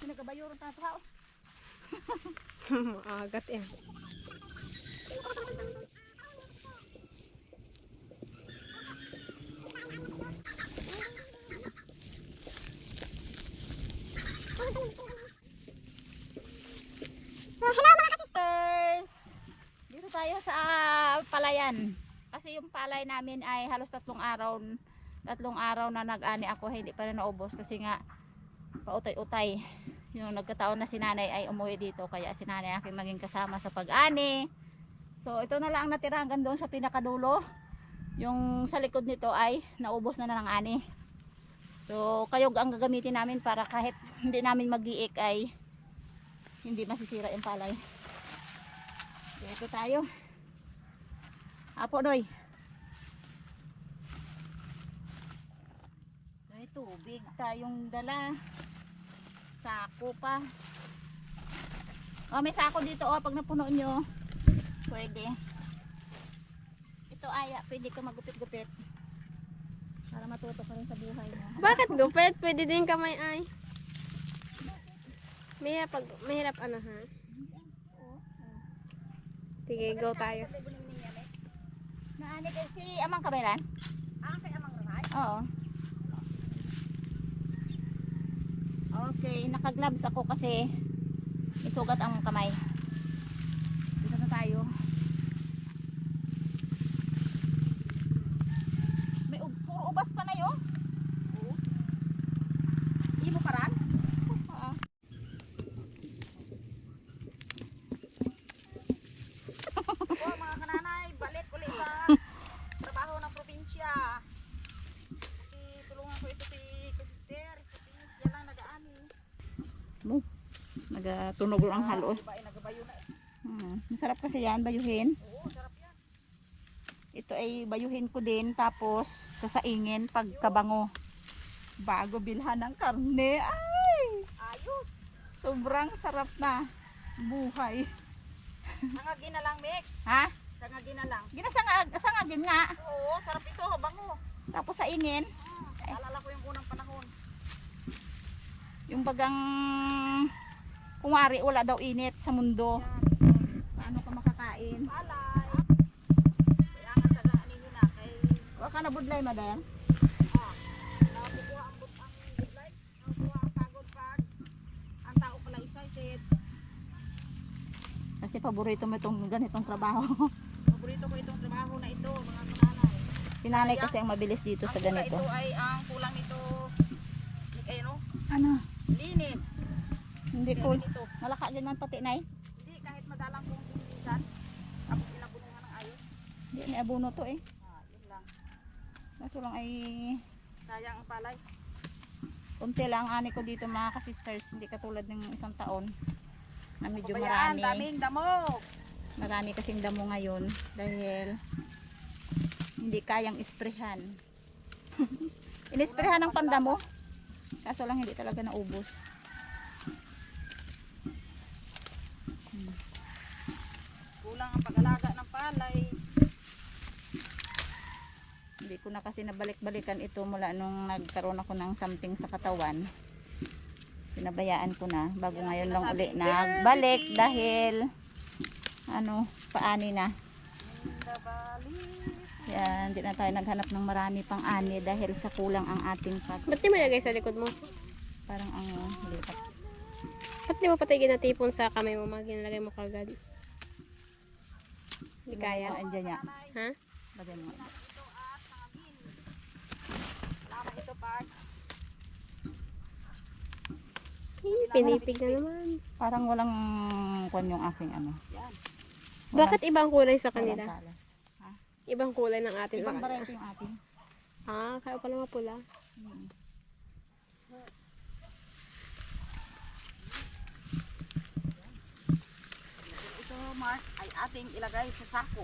Pinagabayuron tayo sa Maagat eh. So, hello mga sisters! Dito tayo sa palayan. Kasi yung palay namin ay halos tatlong araw tatlong araw na nag-ani ako hindi pa rin naubos kasi nga pautay-utay yung nagkataon na si nanay ay umuwi dito kaya si nanay aking maging kasama sa pag-ani. So ito na lang ang natira hanggang doon sa pinakadulo. Yung sa likod nito ay naubos na na ng ani. So kayog ang gagamitin namin para kahit hindi namin mag-iik ay hindi masisira yung palay. Dito tayo. Apo doy may tubig tayong dala sako pa oh may sako dito oh pag napuno nyo pwede ito aya pwede ka magupit-gupit para matuto ka rin sa buhay mo Bakit gupit? Pwede din kamay ay. Mahirap, pag, mahirap ano ha? Sige, go tayo. naani kasi amang kabayran Ah, kay amang ramay? Oo. Okay, naka-gloves ako kasi isugat ang kamay. Dito na tayo. May ub puro ubas pa na yun. Hindi mo paran? Oo. Oo, mga kananay, balik ulit sa trabaho ng probinsya. Kasi tulungan ko ito si Kasister. Kasi yan lang nagaani. Nagatunog ang halo. Diba, ay nagabayo na eh. Hmm. Masarap kasi yan, bayuhin. Ito ay bayuhin ko din tapos sasaingin pagkabango. Bago bilhan ng karne. Ay! Ayos. Sobrang sarap na buhay. Sangagin na lang, Mek. Ha? Sangagin na lang. Ginasangag, sangagin nga. Oo, sarap ito. Bango. Tapos saingin. Hmm, Alala ko yung unang panahon. Yung bagang kung wari wala daw init sa mundo. Paano ka makakain? Wala ka na budlay madam. ah. Kasi paborito mo itong ganitong trabaho. Paborito ko itong trabaho na ito, mga kananay. Sinanay kasi ang mabilis dito sa Ang ganito. Ito ay ang kulang nito. Eh, ano? Ano? Linis. Hindi cool. Malaka din man pati nay. Hindi, kahit madalang kong linisan. Tapos pinabunungan ng ayos. Hindi may abono to eh. Ah, yun lang. Kaso lang ay Sayang ang palay. Kunti lang ang ani ko dito mga ka-sisters, hindi katulad ng isang taon na medyo marami. daming damo. Marami kasing damo ngayon dahil hindi kayang isprehan. Inisprehan ng pandamo. Kaso lang hindi talaga naubos. Kulang ang pag-alaga ng palay. Hindi ko na kasi nabalik-balikan ito mula nung nagkaroon ako ng something sa katawan. Pinabayaan ko na bago ngayon lang uli nagbalik dahil ano, paani na. Yan, hindi na tayo naghanap ng marami pang ani dahil sa kulang ang ating pag Ba't di mo ilagay sa likod mo? parang ang lipat. Ba't di mo patay ginatipon sa kamay mo? Mga ginalagay mo kagad. Hindi kaya. Andiyan niya. Ha? Bagay mo. Ito at hangin. Wala ito pag Eh, pinipig na naman. Parang walang kwan yung aking ano. yan. Bakit ibang kulay sa kanila? Ibang kulay ng atin Ibang variety yung ating. Ah, kaya pala mapula. Hmm. Ito, Mark, ay ating ilagay sa sako.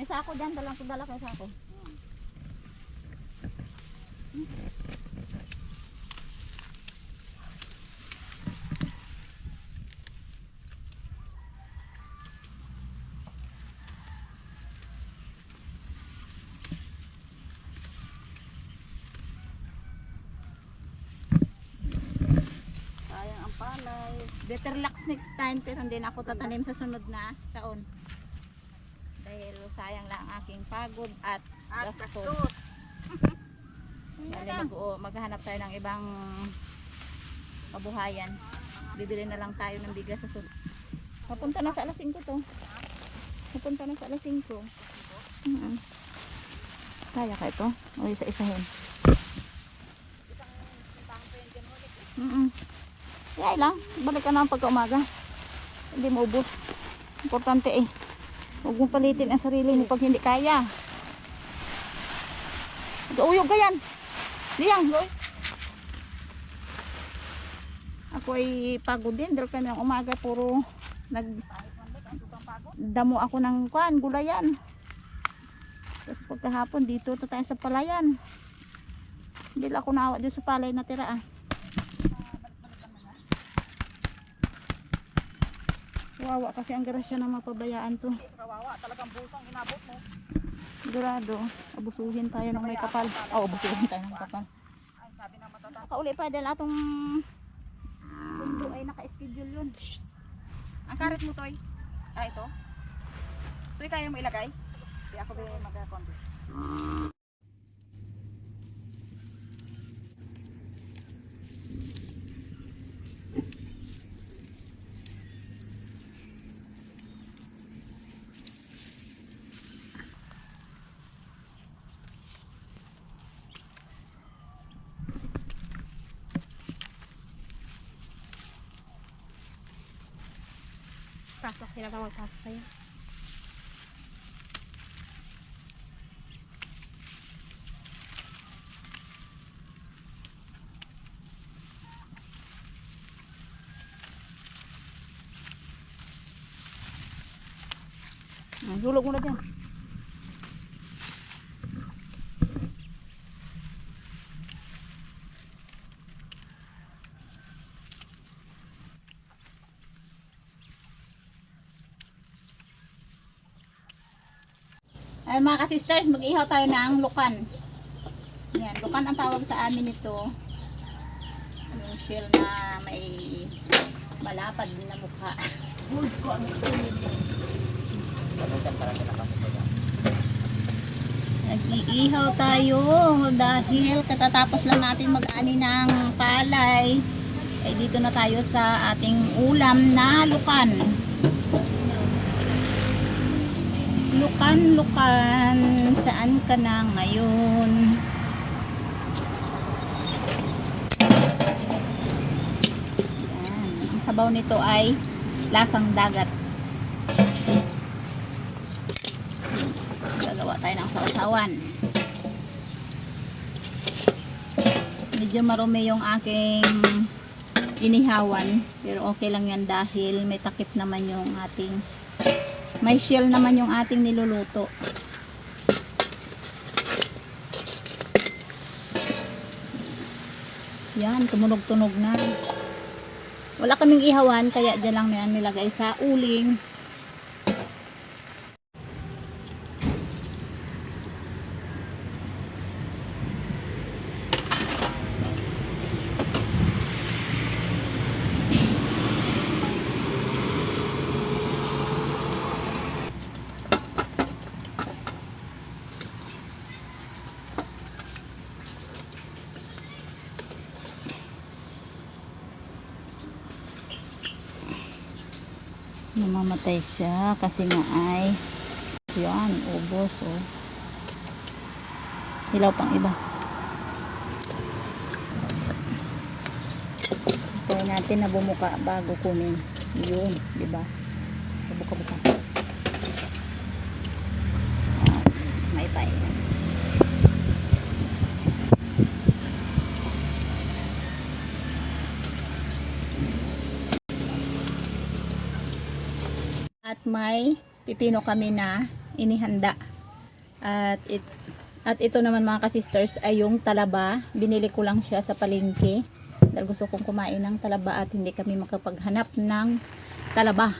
May sako dyan, dalang ko dala kayo sako. Sayang Better luck next time pero hindi na ako tatanim sa sunod na taon. Dahil sayang lang ang aking pagod at gastos. Bali mag maghanap tayo ng ibang kabuhayan. Bibili na lang tayo ng bigas sa sunod. Papunta na sa alas 5 to. Papunta na sa alas 5. Mm Kaya ka ito? O isa-isahin? Mm -mm. Kaya lang. Balik ka na pagka umaga. Hindi mo ubos. Importante eh. Huwag mong palitin ang sarili mo pag hindi kaya. Uyog ka yan. Liyang, goy. Ako ay pagod din dahil kami ng umaga puro nag damo ako ng kwan, gulayan. Tapos pagkahapon dito to tayo sa palayan. Hindi lang ako naawa dito sa palay na tira ah. Wawa kasi ang grasya ng mapabayaan to. Kawawa, talagang busang inabot mo. Sigurado, abusuhin tayo ng may kapal. Oo, abusuhin tayo ng kapal. Ay, sabi na matatapos. Kauli pa dahil atong sundo ay naka-schedule yun. Ang karet mo, Toy. Ah, ito. Toy, kaya mo ilagay? Di ako ba mag-content? Pasok sila pa magpasok kayo. Ah, Hulog mo na dyan. Mga ka-sisters, mag-ihaw tayo ng lukan. Yan, lukan ang tawag sa amin ito. Yung shell na may malapad na mukha. Nag-iihaw tayo dahil katatapos lang natin mag-ani ng palay. Ay dito na tayo sa ating ulam na lukan. Lukan, lukan, saan ka na ngayon? Yan. Ang sabaw nito ay lasang dagat. Gagawa tayo ng sausawan. Medyo marumi yung aking inihawan. Pero okay lang yan dahil may takip naman yung ating may shell naman yung ating niluluto. Yan, tumunog-tunog na. Wala kaming ihawan, kaya dyan lang yan nilagay sa uling. Namamatay siya kasi nga ay yan, ubos oh. Hilaw pang iba. Kaya natin na bumuka bago kunin. Yun, di ba? Buka-buka. May pa may pipino kami na inihanda. At it, at ito naman mga kasisters ay yung talaba. Binili ko lang siya sa palengke. Dahil gusto kong kumain ng talaba at hindi kami makapaghanap ng talaba.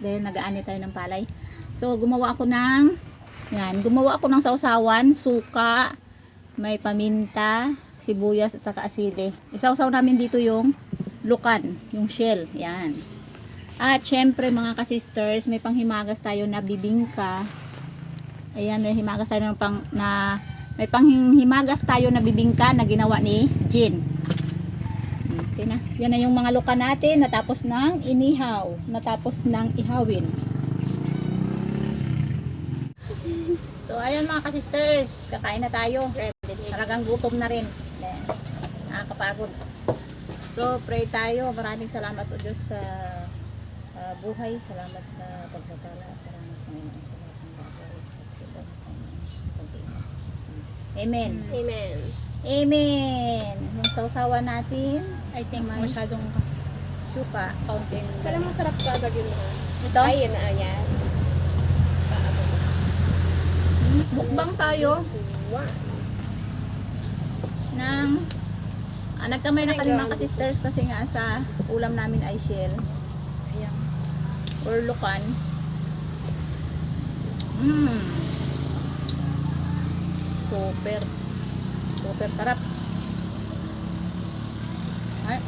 Dahil nagaani tayo ng palay. So gumawa ako ng yan, gumawa ako ng sausawan, suka, may paminta, sibuyas at saka asili. Isawsaw namin dito yung lukan, yung shell. Yan. At syempre mga ka-sisters, may panghimagas tayo na bibingka. Ayan, may himagas tayo ng pang, na may panghimagas tayo na bibingka na ginawa ni Jin. Okay na. Yan na yung mga luka natin natapos ng inihaw, natapos ng ihawin. So ayun mga ka-sisters, kakain na tayo. Talagang gutom na rin. Ayan. Nakakapagod. So pray tayo. Maraming salamat o Diyos sa ah, buhay. Salamat sa pagpapala. Salamat Panginoon sa lahat ng bagay. Sa tulong sa pag-iingat. Amen. Amen. Amen. Yung sausawa natin, I think May- masyadong suka, fountain. Alam masarap ka agad yun. Ito, Ay, yun na, yes. Mukbang tayo ng ah, nagkamay na kami mga sisters kasi nga sa ulam namin ay shell. Or lukan. Mmm. Super. Super sarap. Ay,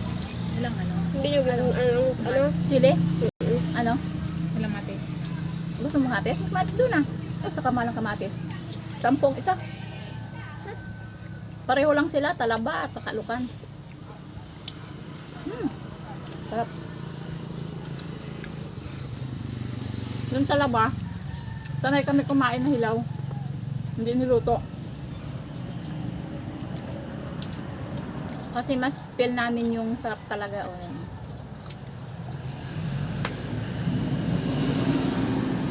Ilang ano? Hindi yung ano, ano, ano? sili? Ano? Ilang mati? Gusto mo kamatis? Mas kamatis doon ah. Ito sa kamalang kamatis. Sampung isa. Pareho lang sila, talaba at saka lukan. Hmm. Sarap. Yung talaba, sanay kami kumain na hilaw. Hindi niluto. Kasi mas feel namin yung sarap talaga. O, yan.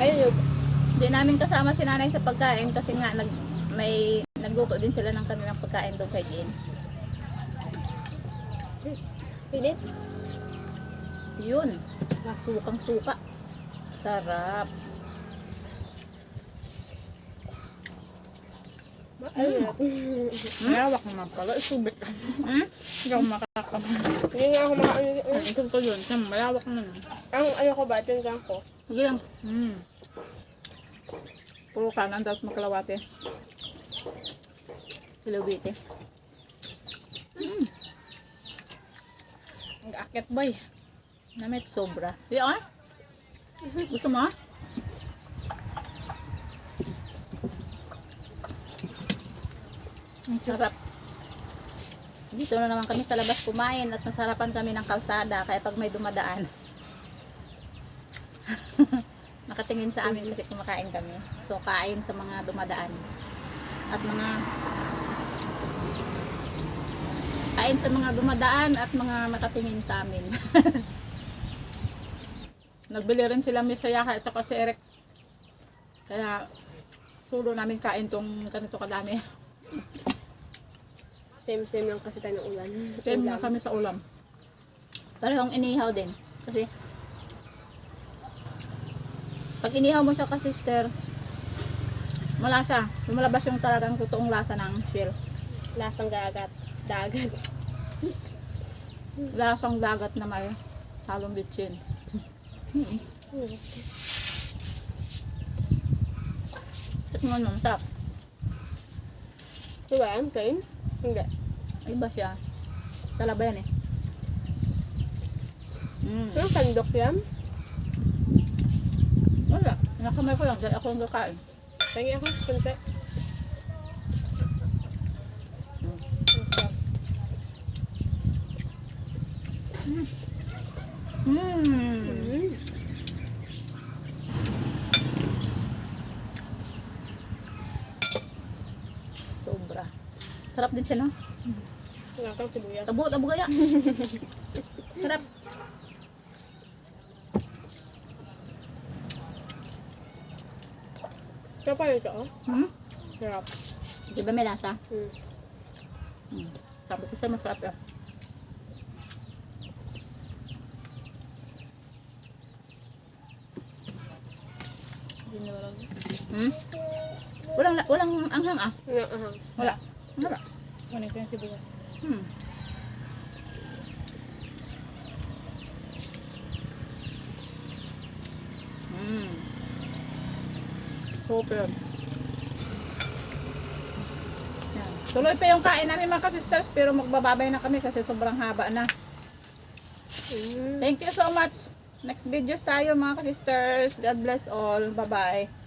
Ayun Hindi namin kasama si nanay sa pagkain kasi nga nag, may nagluto din sila ng kanilang pagkain doon kay Jin. pinit. Yun. Sukang suka. Sarap. Ayun. Mayawak naman pala. Isubik ka. Hmm? Hindi ako makakaman. Hindi nga ako makaano. Ito ko yun. Siyang malawak na nun. Ang ano ko ba, tingang ko. Sige lang. Hmm. Puro kanan dapat makalawate. Silubite. Ang akit boy. Namit. Sobra. Sige ah. Gusto mo? Ang sarap. Dito na naman kami sa labas kumain at nasarapan kami ng kalsada kaya pag may dumadaan nakatingin sa amin kasi kumakain kami. So kain sa mga dumadaan at mga kain sa mga dumadaan at mga nakatingin sa amin. Nagbili rin sila Misayaka at saka si Eric. Kaya sulo namin kain tong ganito kadami. Same-same lang kasi tayo ng ulan. Same na kami sa ulam. Parehong inihaw din. Kasi pag inihaw mo siya ka sister, malasa. Lumalabas yung talagang totoong lasa ng shell. Lasang gagat. Dagat. Lasang dagat na may halong bitchin. Tikman mo, masarap. Diba yan? Plain? Hindi. Iba siya. Talaba yan eh. Mm. Ano sandok yan? Wala. Nakamay ko lang dahil ako ang kakain. Tangi ako. Kunti. Mm. Mm. Sobra. Sarap din siya, no? Wala kang sibuyas. Tabo, tabo kaya. Sarap. Sarap pa ito, oh. Hmm? Sarap. Di ba may lasa? Mm. Sabi ko siya masarap yan. Hmm? Walang, walang anghang ah. Wala. Wala. Kunin ko yung sibuyas. Hmm. Mm. Super. Yan. Tuloy pa yung kain namin mga sisters pero magbababay na kami kasi sobrang haba na. Mm. Thank you so much. Next videos tayo mga ka-sisters. God bless all. Bye-bye.